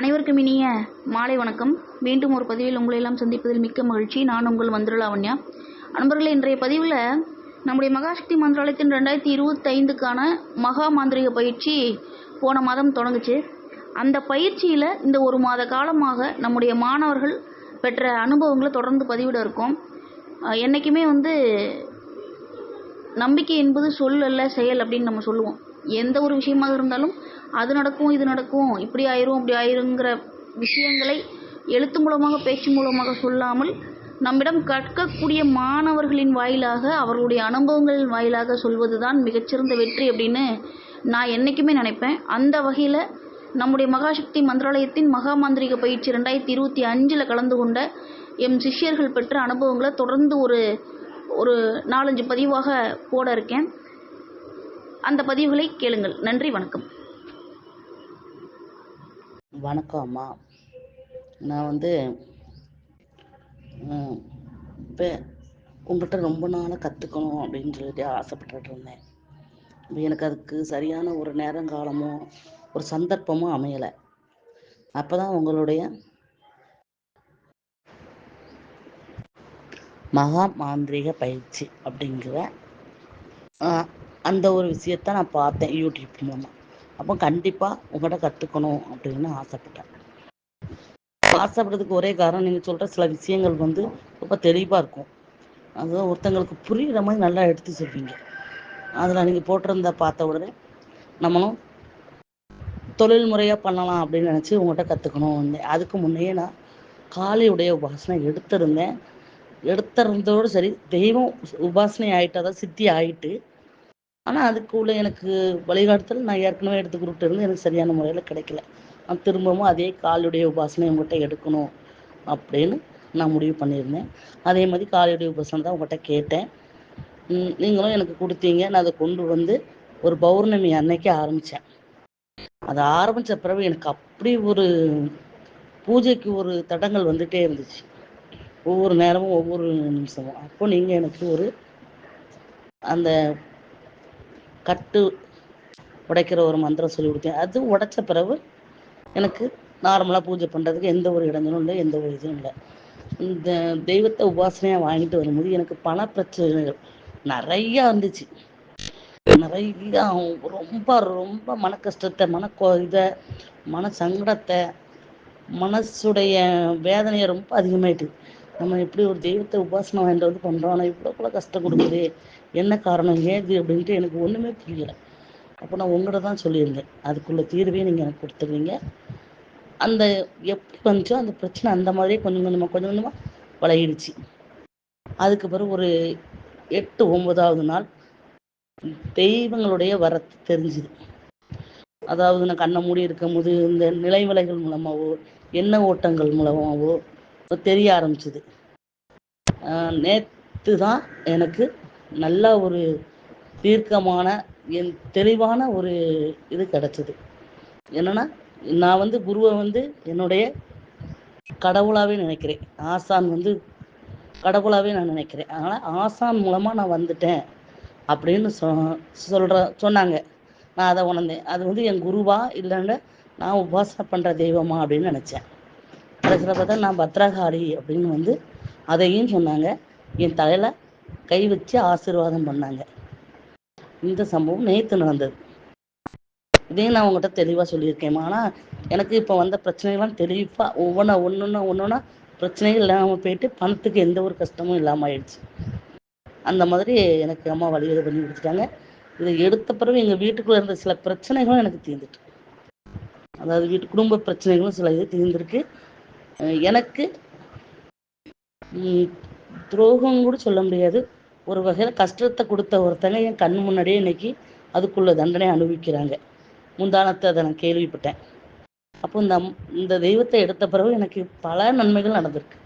அனைவருக்கும் இனிய மாலை வணக்கம். மீண்டும் ஒரு பதிவில் உங்களை எல்லாம் சந்திப்பதில் மிக்க மகிழ்ச்சி. நான் உங்கள் மந்திரலாவண்யா அன்பர்களே இன்றைய பதிவில் நம்முடைய மகாசக்தி மந்திராலயத்தின் ரெண்டாயிரத்தி இருபத்தைந்துக்கான மகா மாந்திரிக பயிற்சி போன மாதம் தொடங்குச்சு. அந்த பயிற்சியில் இந்த ஒரு மாத காலமாக நம்முடைய மாணவர்கள் பெற்ற அனுபவங்களை தொடர்ந்து பதிவிட இருக்கோம். என்றைக்குமே என்னைக்குமே வந்து நம்பிக்கை என்பது சொல் அல்ல செயல் அப்படின்னு நம்ம சொல்லுவோம். எந்த ஒரு விஷயமாக இருந்தாலும் அது நடக்கும் இது நடக்கும் இப்படி ஆயிரும் அப்படி ஆயிருங்கிற விஷயங்களை எழுத்து மூலமாக பேச்சு மூலமாக சொல்லாமல் நம்மிடம் கற்கக்கூடிய மாணவர்களின் வாயிலாக அவர்களுடைய அனுபவங்களின் வாயிலாக சொல்வது தான் மிகச்சிறந்த வெற்றி அப்படின்னு நான் என்றைக்குமே நினைப்பேன். அந்த வகையில் நம்முடைய மகாசக்தி மந்திராலயத்தின் மகா மாந்திரிக பயிற்சி ரெண்டாயிரத்தி இருபத்தி அஞ்சில் கலந்து கொண்ட எம் சிஷ்யர்கள் பெற்ற அனுபவங்களை தொடர்ந்து ஒரு ஒரு நாலஞ்சு பதிவாக போட இருக்கேன். அந்த பதிவுகளை கேளுங்கள். நன்றி வணக்கம். வணக்கம் அம்மா. நான் வந்து இப்போ உங்கள்கிட்ட ரொம்ப நாளாக கற்றுக்கணும் அப்படின்னு சொல்லிட்டு ஆசைப்பட்டுட்டு இருந்தேன். எனக்கு அதுக்கு சரியான ஒரு நேரங்காலமோ ஒரு சந்தர்ப்பமோ அமையலை. அப்போ தான் உங்களுடைய மகா மாந்திரிக பயிற்சி அப்படிங்கிற அந்த ஒரு விஷயத்த நான் பார்த்தேன் யூடியூப் மூலமாக அப்போ கண்டிப்பாக உங்கள்கிட்ட கற்றுக்கணும் அப்படின்னு ஆசைப்பட்டேன். ஆசைப்படுறதுக்கு ஒரே காரணம் நீங்கள் சொல்கிற சில விஷயங்கள் வந்து ரொம்ப தெளிவாக இருக்கும். அது ஒருத்தங்களுக்கு புரிகிற மாதிரி நல்லா எடுத்து சொல்வீங்க. அதில் நீங்கள் போட்டிருந்த பார்த்த உடனே நம்மளும் தொழில் முறையாக பண்ணலாம் அப்படின்னு நினச்சி உங்கள்கிட்ட கற்றுக்கணும் வந்தேன் அதுக்கு முன்னையே நான் காளியுடைய உபாசனை எடுத்திருந்தேன். எடுத்திருந்ததோடு சரி தெய்வம் உபாசனை ஆயிட்டு அதாவது சித்தி ஆயிட்டு ஆனால் அதுக்குள்ள எனக்கு வழிகாட்டுதல் நான் ஏற்கனவே எடுத்துக்கிட்டு இருந்து எனக்கு சரியான முறையில் கிடைக்கல. நான் திரும்பவும் அதே காலுடைய உபாசனை உங்கள்கிட்ட எடுக்கணும் அப்படின்னு நான் முடிவு பண்ணியிருந்தேன். அதே மாதிரி காலுடைய உபாசனை தான் உங்கள்கிட்ட கேட்டேன். நீங்களும் எனக்கு கொடுத்தீங்க. நான் அதை கொண்டு வந்து ஒரு பௌர்ணமி அன்னைக்கு ஆரம்பித்தேன் அதை ஆரம்பித்த பிறகு எனக்கு அப்படி ஒரு பூஜைக்கு ஒரு தடங்கள் வந்துட்டே இருந்துச்சு. ஒவ்வொரு நேரமும் ஒவ்வொரு நிமிஷமும். அப்போ நீங்கள் எனக்கு ஒரு அந்த கட்டு உடைக்கிற ஒரு மந்திரம் சொல்லி கொடுத்தேன் அது உடைச்ச பிறகு எனக்கு நார்மலாக பூஜை பண்ணுறதுக்கு எந்த ஒரு இடங்களும் இல்லை எந்த ஒரு இதுவும் இல்லை. இந்த தெய்வத்தை உபாசனையாக வாங்கிட்டு வரும்போது எனக்கு பண பிரச்சனைகள் நிறையா இருந்துச்சு. நிறைய ரொம்ப ரொம்ப மன கஷ்டத்தை மன இதை மன சங்கடத்தை மனசுடைய வேதனையை ரொம்ப அதிகமாயிட்டு. நம்ம எப்படி ஒரு தெய்வத்தை உபாசனை வாங்கிட்டு வந்து பண்ணுறோம் ஆனால் இவ்வளோ கூட கஷ்டம் கொடுக்குது என்ன காரணம்? ஏது? அப்படின்ட்டு எனக்கு ஒன்றுமே புரியலை. அப்போ நான் உங்கள்கிட்ட தான் சொல்லியிருந்தேன். அதுக்குள்ள தீர்வையும் நீங்கள் எனக்கு கொடுத்துருவீங்க. அந்த எப்படி வந்துச்சோ அந்த பிரச்சனை அந்த மாதிரியே கொஞ்சம் கொஞ்சமாக கொஞ்சம் கொஞ்சமாக வளையிடுச்சு அதுக்கு பிறகு ஒரு எட்டு ஒன்பதாவது நாள் தெய்வங்களுடைய வரத்து தெரிஞ்சுது. அதாவது நான் கண்ணை மூடி இருக்கும் போது இந்த நிலைவலைகள் மூலமாகவோ எண்ண ஓட்டங்கள் மூலமாகவோ தெரிய ஆரம்பிச்சுது. நேற்று தான் எனக்கு நல்ல ஒரு தீர்க்கமான என் தெளிவான ஒரு இது கிடச்சிது. என்னன்னா நான் வந்து குருவை வந்து என்னுடைய கடவுளாகவே நினைக்கிறேன். ஆசான் வந்து கடவுளாகவே நான் நினைக்கிறேன். அதனால் ஆசான் மூலமாக நான் வந்துட்டேன் அப்படின்னு சொ சொல்கிற சொன்னாங்க. நான் அதை உணர்ந்தேன். அது வந்து என் குருவா இல்லைன்னு நான் உபாசனை பண்ணுற தெய்வமா அப்படின்னு நினச்சேன். கடைசியில் பார்த்தா நான் பத்ரகாளி அப்படின்னு வந்து அதையும் சொன்னாங்க. என் தலையில் கை வச்சு ஆசீர்வாதம் பண்ணாங்க. இந்த சம்பவம் நேற்று நடந்தது. இதையும் நான் உங்கள்கிட்ட தெளிவாக சொல்லியிருக்கேன். ஆனால் எனக்கு இப்போ வந்த பிரச்சனைகள்லாம் தெளிவாக ஒவ்வொன்றா ஒன்று ஒன்றா பிரச்சனைகள் இல்லாமல் போயிட்டு பணத்துக்கு எந்த ஒரு கஷ்டமும் இல்லாமல் ஆயிடுச்சு. அந்த மாதிரி எனக்கு அம்மா வழிவகை பண்ணி கொடுத்துட்டாங்க. இதை எடுத்த பிறகு எங்கள் வீட்டுக்குள்ளே இருந்த சில பிரச்சனைகளும் எனக்கு தீர்ந்துட்டு. அதாவது வீட்டு குடும்ப பிரச்சனைகளும் சில இது தீர்ந்துருக்கு. எனக்கு துரோகம் கூட சொல்ல முடியாது. ஒரு வகையில் கஷ்டத்தை கொடுத்த ஒருத்தங்க என் கண் முன்னாடியே இன்னைக்கு அதுக்குள்ள தண்டனை அனுபவிக்கிறாங்க. முந்தானத்தை அதை நான் கேள்விப்பட்டேன். அப்போ இந்த இந்த தெய்வத்தை எடுத்த பிறகு எனக்கு பல நன்மைகள் நடந்திருக்கு.